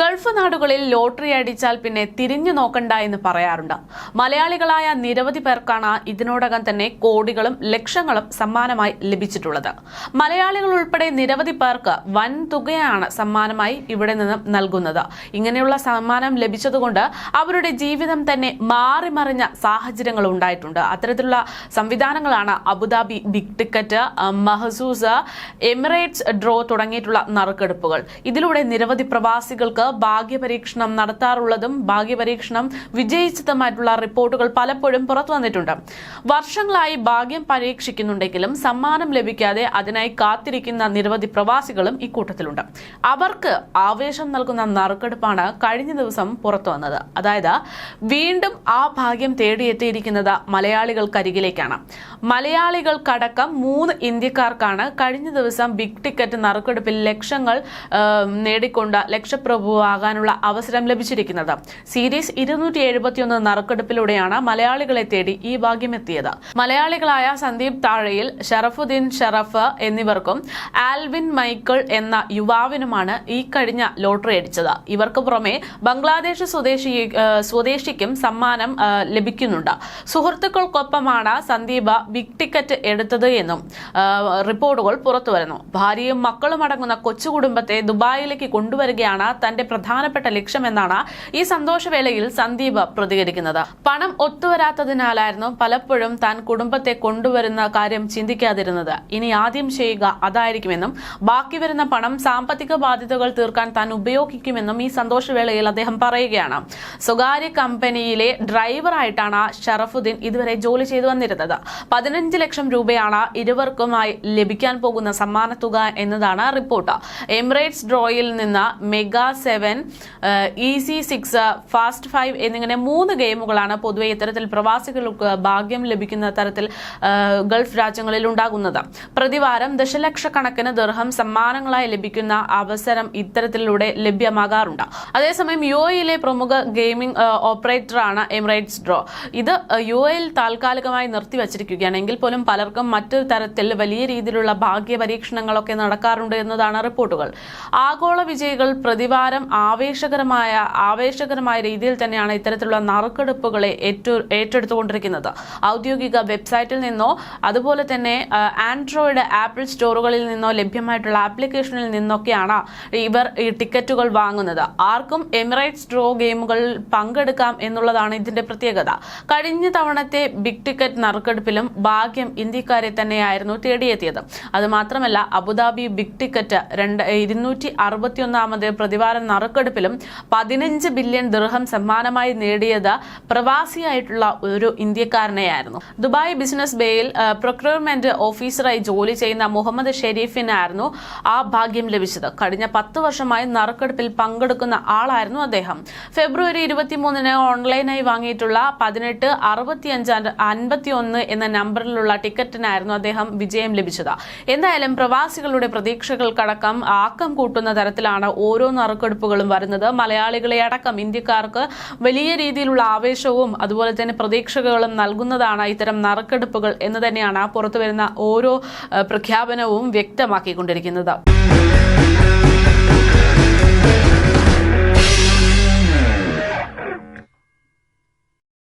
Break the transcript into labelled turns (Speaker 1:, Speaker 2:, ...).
Speaker 1: Gulf നാടുകളിൽ lottery അടിച്ചാൽ പിന്നെ തിരിഞ്ഞു നോക്കണ്ട എന്ന് പറയാറുണ്ട്. മലയാളികളായ നിരവധി പേർക്കാണ് ഇതിനോടകം തന്നെ കോടികളും ലക്ഷങ്ങളും സമ്മാനമായി ലഭിച്ചിട്ടുള്ളത്. മലയാളികൾ ഉൾപ്പെടെ നിരവധി പേർക്ക് വൻ തുകയാണ് സമ്മാനമായി ഇവിടെ നിന്നും നൽകുന്നത്. ഇങ്ങനെയുള്ള സമ്മാനം ലഭിച്ചതുകൊണ്ട് അവരുടെ ജീവിതം തന്നെ മാറിമറിഞ്ഞ സാഹചര്യങ്ങൾ ഉണ്ടായിട്ടുണ്ട്. അത്തരത്തിലുള്ള സംവിധാനങ്ങളാണ് Abu Dhabi big ticket Mahzooz Emirates draw തുടങ്ങിയിട്ടുള്ള നറുക്കെടുപ്പുകൾ. ഇതിലൂടെ നിരവധി പ്രവാസികൾക്ക് ഭാഗ്യപരീക്ഷണം നടത്താറുള്ളതും ഭാഗ്യപരീക്ഷണം വിജയിച്ചതുമായിട്ടുള്ള റിപ്പോർട്ടുകൾ പലപ്പോഴും പുറത്തു വന്നിട്ടുണ്ട്. വർഷങ്ങളായി ഭാഗ്യം പരീക്ഷിക്കുന്നുണ്ടെങ്കിലും സമ്മാനം ലഭിക്കാതെ അതിനായി കാത്തിരിക്കുന്ന നിരവധി പ്രവാസികളും ഇക്കൂട്ടത്തിലുണ്ട് അവർക്ക് ആവേശം നൽകുന്ന നറുക്കെടുപ്പാണ് കഴിഞ്ഞ ദിവസം പുറത്തു വന്നത്. അതായത് വീണ്ടും ആ ഭാഗ്യം തേടിയെത്തിയിരിക്കുന്നത് മലയാളികൾക്കരികിലേക്കാണ്. മലയാളികൾക്കടക്കം മൂന്ന് ഇന്ത്യക്കാർക്കാണ് കഴിഞ്ഞ ദിവസം ബിഗ് ടിക്കറ്റ് നറുക്കെടുപ്പിൽ ലക്ഷങ്ങൾ നേടിക്കൊണ്ട് നേടിക്കൊണ്ട് ലക്ഷപ്രഭുവാകാനുള്ള അവസരം ലഭിച്ചിരിക്കുന്നത്. സീരീസ് ഇരുന്നൂറ്റി എഴുപത്തിയൊന്ന് നറുക്കെടുപ്പിലൂടെയാണ് മലയാളികളെ തേടി ഈ ഭാഗ്യം എത്തിയത് മലയാളികളായ സന്ദീപ് താഴയിൽ ഷറഫുദ്ദീൻ ഷറഫ് എന്നിവർക്കും ആൽവിൻ മൈക്കിൾ എന്ന യുവാവിനുമാണ് ഈ കഴിഞ്ഞ ലോട്ടറി അടിച്ചത്. ഇവർക്ക് പുറമെ ബംഗ്ലാദേശ് സ്വദേശി സ്വദേശിക്കും സമ്മാനം ലഭിക്കുന്നുണ്ട്. സുഹൃത്തുക്കൾക്കൊപ്പമാണ് സന്ദീപ് ബിഗ് ടിക്കറ്റ് എടുത്തത് എന്നും റിപ്പോർട്ടുകൾ പുറത്തുവരുന്നു. ഭാര്യയും മക്കളും അടങ്ങുന്ന കൊച്ചു കുടുംബത്തെ ദുബായിലേക്ക് കൊണ്ടുവരികയാണ് തന്റെ പ്രധാനപ്പെട്ട ലക്ഷ്യമെന്നാണ് ഈ സന്തോഷവേളയിൽ സന്ദീപ് പ്രതികരിക്കുന്നത്. പണം ഒത്തുവരാത്തതിനാലായിരുന്നു പലപ്പോഴും താൻ കുടുംബത്തെ കൊണ്ടുവരുന്ന കാര്യം ചിന്തിക്കാതിരുന്നത്. ഇനി ആദ്യം ചെയ്യുക അതായിരിക്കുമെന്നും ബാക്കി വരുന്ന പണം സാമ്പത്തിക ബാധ്യതകൾ തീർക്കാൻ താൻ ഉപയോഗിക്കുമെന്നും ഈ സന്തോഷവേളയിൽ അദ്ദേഹം പറയുകയാണ്. സ്വകാര്യ കമ്പനിയിലെ ഡ്രൈവറായിട്ടാണ് ഷറഫുദ്ദീൻ ഇതുവരെ ജോലി ചെയ്തു വന്നിരുന്നത്. പതിനഞ്ച് ലക്ഷം രൂപയാണ് ഇരുവർക്കുമായി ലഭിക്കാൻ പോകുന്ന സമ്മാന എന്നതാണ് റിപ്പോർട്ട്. എമിറേറ്റ്സ് ഡ്രോയിൽ നിന്ന് mega seven easy six fast five എന്നിങ്ങനെ മൂന്ന് ഗെയിമുകളാണ് പൊതുവെ ഇത്തരത്തിൽ പ്രവാസികൾക്ക് ഭാഗ്യം ലഭിക്കുന്ന തരത്തിൽ ഗൾഫ് രാജ്യങ്ങളിൽ ഉണ്ടാകുന്നത്. പ്രതിവാരം ദശലക്ഷക്കണക്കിന് ദർഹം സമ്മാനങ്ങളായി ലഭിക്കുന്ന അവസരം ഇത്തരത്തിലൂടെ ലഭ്യമാകാറുണ്ട്. അതേസമയം യു എയിലെ പ്രമുഖ ഗെയിമിംഗ് ഓപ്പറേറ്ററാണ് എമിറേറ്റ്സ് ഡ്രോ. ഇത് യു എയിൽ താൽക്കാലികമായി നിർത്തിവച്ചിരിക്കുകയാണ്. എങ്കിൽ പോലും പലർക്കും മറ്റു തരത്തിൽ വലിയ രീതിയിലുള്ള ഭാഗ്യ പരീക്ഷണങ്ങളൊക്കെ നടക്കാറുണ്ട് എന്നതാണ് റിപ്പോർട്ടുകൾ. ആഗോള വിജയികൾ പ്രതിവാരം ആവേശകരമായ ആവേശകരമായ രീതിയിൽ തന്നെയാണ് ഇത്തരത്തിലുള്ള നറുക്കെടുപ്പുകളെ ഏറ്റു ഏറ്റെടുത്തുകൊണ്ടിരിക്കുന്നത്. ഔദ്യോഗിക വെബ്സൈറ്റിൽ നിന്നോ അതുപോലെ തന്നെ ആൻഡ്രോയിഡ് ആപ്പിൾ സ്റ്റോറുകളിൽ നിന്നോ ലഭ്യമായിട്ടുള്ള ആപ്ലിക്കേഷനിൽ നിന്നൊക്കെയാണ് ഇവർ ഈ ടിക്കറ്റുകൾ വാങ്ങുന്നത്. ആർക്കും എമിറേറ്റ്സ് ഡ്രോ ഗെയിമുകളിൽ പങ്കെടുക്കാം എന്നുള്ളതാണ് ഇതിന്റെ പ്രത്യേകത. കഴിഞ്ഞ തവണത്തെ ബിഗ് ടിക്കറ്റ് നറുക്കെടുപ്പിലും ഭാഗ്യം ഇന്ത്യക്കാരെ തന്നെയായിരുന്നു തേടിയെത്തിയത്. അതുമാത്രമല്ല അബുദാബി ബിഗ് ടിക്കറ്റ് രണ്ട് ഇരുന്നൂറ്റി അറുപത്തിയൊന്നാമത് പ്രതിവാര നറുക്കെടുപ്പിലും പതിനഞ്ച് ബില്യൺ ദൃഹം സമ്മാനമായി നേടിയത് പ്രവാസിയായിട്ടുള്ള ഒരു ഇന്ത്യക്കാരനെയായിരുന്നു. ദുബായ് ബിസിനസ് ബേയിൽ പ്രൊക്യൂർമെന്റ് ഓഫീസറായി ജോലി ചെയ്യുന്ന മുഹമ്മദ് ഷെരീഫിനായിരുന്നു ആ ഭാഗ്യം ലഭിച്ചത്. കഴിഞ്ഞ പത്ത് വർഷമായി നറുക്കെടുപ്പിൽ പങ്കെടുക്കുന്ന ആളായിരുന്നു അദ്ദേഹം. ഫെബ്രുവരി ഇരുപത്തിമൂന്നിന് ഓൺലൈനായി വാങ്ങിയിട്ടുള്ള പതിനെട്ട് അറുപത്തിയഞ്ച് അൻപത്തി ഒന്ന് എന്ന നമ്പറിലുള്ള ടിക്കറ്റിനായിരുന്നു അദ്ദേഹം വിജയം ലഭിച്ചത്. എന്തായാലും പ്രവാസികളുടെ പ്രതീക്ഷകൾക്കടക്കം ആക്കം കൂട്ടുന്ന തരത്തിലാണ് ഓരോ നറുക്കെടുപ്പുകളും വരുന്നത്. മലയാളികളെ അടക്കം ഇന്ത്യക്കാർക്ക് വലിയ രീതിയിലുള്ള ആവേശവും അതുപോലെ തന്നെ പ്രതീക്ഷകളും നൽകുന്നതാണ് ഇത്തരം നറുക്കെടുപ്പുകൾ എന്ന് തന്നെയാണ് പുറത്തുവരുന്ന ഓരോ പ്രഖ്യാപനവും വ്യക്തമാക്കിക്കൊണ്ടിരിക്കുന്നത്.